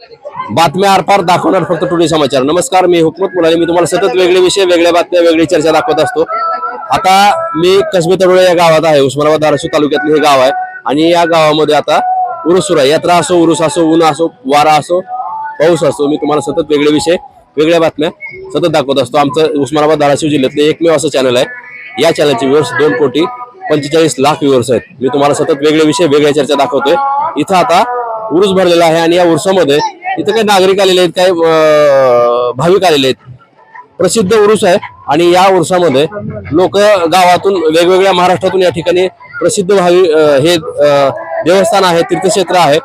बातम्या आरपार दाखवणार फक्त टुडे समाचार. नमस्कार मी हुकमत मुलानी. मी तुम्हाला सतत वेगळे विषय वेगळ्या बातम्या वेगळी चर्चा दाखवत असतो. आता मी कसबे तडोळे या गावात आहे. उस्मानाबाद धाराशिव तालुक्यातलं हे गाव आहे. आणि या गावामध्ये आता उरुस सुरू आहे. यात्रा असो उरुस असो ऊन असो वारा असो पाऊस असो मी तुम्हाला सतत वेगळे विषय वेगळ्या बातम्या सतत दाखवत असतो. आमचं उस्मानाबाद धाराशिव जिल्ह्यातलं एकमेव असं चॅनल आहे. या चॅनलचे व्ह्यूअर्स दोन कोटी पंचेचाळीस लाख व्यूअर्स आहेत. मी तुम्हाला सतत वेगळे विषय वेगळ्या चर्चा दाखवतोय. इथं आता उरूस भरलेला आहे आणि या उरुसामध्ये इथं काही नागरिक आलेले आहेत काही भाविक आलेले आहेत. प्रसिद्ध उरुस आहे आणि या उरुसामध्ये लोक गावातून वेगवेगळ्या महाराष्ट्रातून या ठिकाणी प्रसिद्ध भावी हे देवस्थान आहे तीर्थक्षेत्र आहे.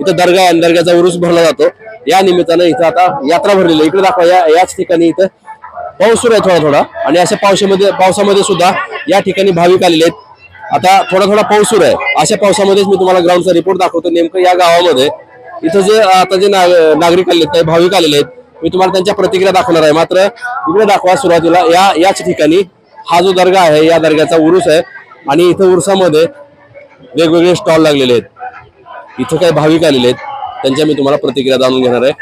इथं दर्गा आहे आणि दर्ग्याचा उरूस भरला जातो. या निमित्तानं इथं आता यात्रा भरलेली आहे. इकडे दाखवा या याच ठिकाणी इथं पाऊस सुरू आहे थोडा थोडा. आणि अशा पावसामध्ये पावसामध्ये सुद्धा या ठिकाणी भाविक आलेले आहेत. आता थोडा थोडा पाऊस सुरू आहे. अशा पावसामध्येच मी तुम्हाला ग्राउंडचा रिपोर्ट दाखवतो. नेमकं या गावामध्ये इथं जे आता जे नागरिक आलेले आहेत भाविक आलेले आहेत मी तुम्हाला त्यांच्या प्रतिक्रिया दाखवणार आहे. मात्र इकडे दाखवा सुरुवातीला. या याच ठिकाणी हा जो दर्गा आहे या दर्ग्याचा उरुस आहे आणि इथं उरुसामध्ये वेगवेगळे स्टॉल लागलेले आहेत. इथं काही भाविक आलेले आहेत. त्यांच्या मी तुम्हाला प्रतिक्रिया जाणून घेणार आहे.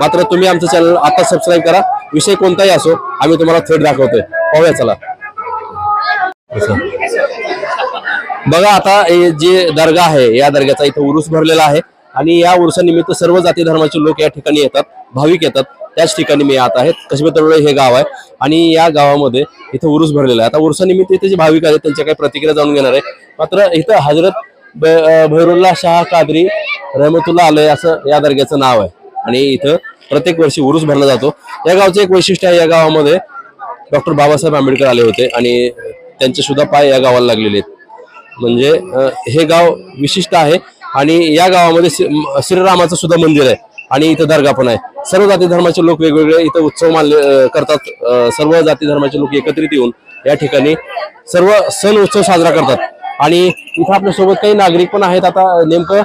मात्र तुम्ही आमचं चॅनल आता सबस्क्राईब करा. विषय कोणताही असो आम्ही तुम्हाला थेट दाखवतोय. पाहूया चला. बघा आता हे जे दर्गा आहे या दर्ग्याचा इथं उरुस भरलेला आहे. आणि या उरुसानिमित्त सर्व जाती धर्माचे लोक या ठिकाणी येतात भाविक येतात. त्याच ठिकाणी मी आता आहेत कश्मीर हे गाव आहे. आणि या गावामध्ये इथं उरुस भरलेला आहे. आता उरुसानिमित्त इथे जे भाविक आहेत त्यांच्या काही प्रतिक्रिया जाणून घेणार आहे. मात्र इथं हजरत ब- भैरुल्ला शाह कादरी रहमतुल्ला आलय असं या दर्ग्याचं नाव आहे. आणि इथं प्रत्येक वर्षी उरुस भरला जातो. या गावचं एक वैशिष्ट्य आहे या गावामध्ये डॉक्टर बाबासाहेब आंबेडकर आले होते. आणि त्यांचे सुद्धा पाय या गावाला लागलेले आहेत. म्हणजे हे गाव विशिष्ट आहे आणि या गावामध्ये श्री- श्रीरामाचं सुद्धा मंदिर आहे आणि इथं दर्गा पण आहे. सर्व जाती धर्माचे लोक वेगवेगळे इथं उत्सव मानले करतात. सर्व जाती धर्माचे लोक एकत्रित येऊन या ठिकाणी सर्व सण उत्सव साजरा करतात. आणि इथं आपल्यासोबत काही नागरिक पण आहेत आता. नेमकं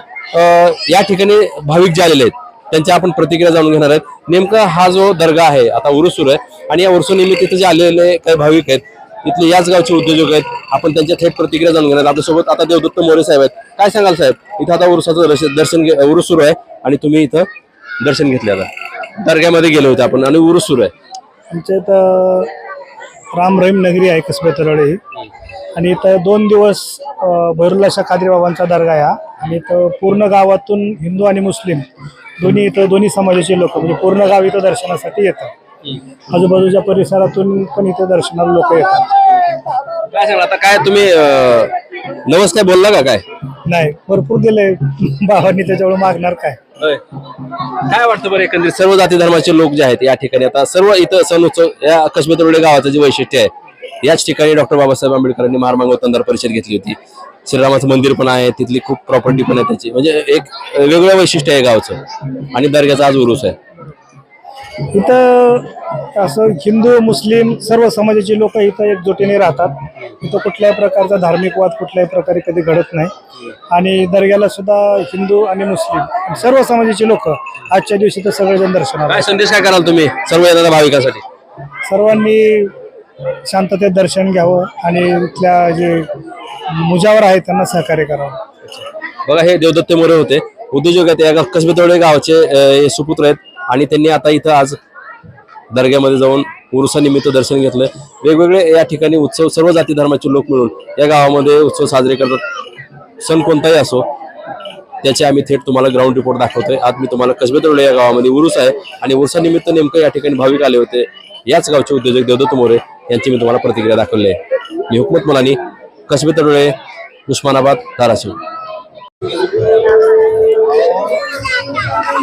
या ठिकाणी भाविक जे आलेले आहेत त्यांच्या आपण प्रतिक्रिया जाणून घेणार आहेत. नेमका हा जो दर्गा आहे आता उरुस सुरू आहे. आणि या उरुसानिमित्त इथं जे आलेले काही भाविक आहेत इथले याच गावचे उद्योजक आहेत. आपण त्यांच्या थेट प्रतिक्रिया जाणून घेणार. आपल्यासोबत आता देवदत्त मोरे साहेब आहेत. काय सांगाल साहेब? इथं आता उरुसाचं दर्शन- दर्शन घे- उरुस सुरू आहे आणि तुम्ही इथं दर्शन घेतले आता. दर्ग्यामध्ये गेलो होतो आपण आणि उरुस सुरू आहे. आमच्या इथं राम रहीम नगरी आहे कसबे तरळे ही आणि इथं दोन दिवस भैरुल्लाशा कादरी बाबांचा दर्गा आहे हा. आणि इथं पूर्ण गावातून हिंदू आणि मुस्लिम दोन्ही इथं दोन्ही समाजाचे लोक म्हणजे पूर्ण गाव इथं दर्शनासाठी येतात. आजूबाजूच्या परिसरातून पण इथं दर्शनाला लोक येतात. काय सांगाल आता काय तुम्ही अं, नमस्कार बोलला का काय? नाही भरपूर दिले बाबांनी त्याच्यामुळे मागणार काय? काय वाटतं बरं एकंदरीत सर्व जाती धर्माचे लोक जे आहेत या ठिकाणी? आता सर्व इथं सण उत्सव या कसबे तरोडे गावाचं जे वैशिष्ट्य आहे याच ठिकाणी डॉक्टर बाबासाहेब आंबेडकरांनी महारामांग वतनदार परिषद घेतली होती. श्रीरामाचं मंदिर पण आहे तिथली खूप प्रॉपर्टी पण आहे त्याची. म्हणजे एक वेगळं वैशिष्ट्य आहे गावचं. आणि दर्ग्याचा आज उरूस आहे. इथं असं हिंदू मुस्लिम सर्व समाजाचे लोक इथं एकजुटीने राहतात. इथं कुठल्याही प्रकारचा धार्मिक वाद कुठल्याही प्रकारे कधी घडत नाही. आणि दर्ग्याला सुद्धा हिंदू आणि मुस्लिम सर्व समाजाचे लोक आजच्या दिवशी तर सगळेजण दर्शनाला काय संदेश काय कराल तुम्ही सर्व येणाऱ्या भाविकांसाठी? सर्वांनी शांततेत दर्शन घ्यावं आणि इथल्या जे मुजावर आहेत त्यांना सहकार्य करावं. बघा हे देवदत्त मोरे होते. उद्योजक आहेत या गाव- कसबे तरोडे गावाचे अं, हे सुपुत्र आहेत. आणि त्यांनी आता इथं आज दर्ग्यामध्ये जाऊन उरुसानिमित्त दर्शन घेतलं. वेगवेगळे या ठिकाणी उत्सव सर्व जाती धर्माचे लोक मिळून या गावामध्ये उत्सव साजरे करतात. सण कोणताही असो त्याचे आम्ही थेट तुम्हाला ग्राउंड रिपोर्ट दाखवतोय. आज मी तुम्हाला कसबे तरोडे या गावामध्ये उरुस आहे आणि उरुसानिमित्त नेमकं या ठिकाणी भाविक आले होते. याच गावचे उद्योजक देवदत्त मोरे यांची मी तुम्हाला प्रतिक्रिया दाखवली आहे. मी हुकमत मुलानी कसबे उस्मानाबाद धाराशिव.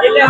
இல்ல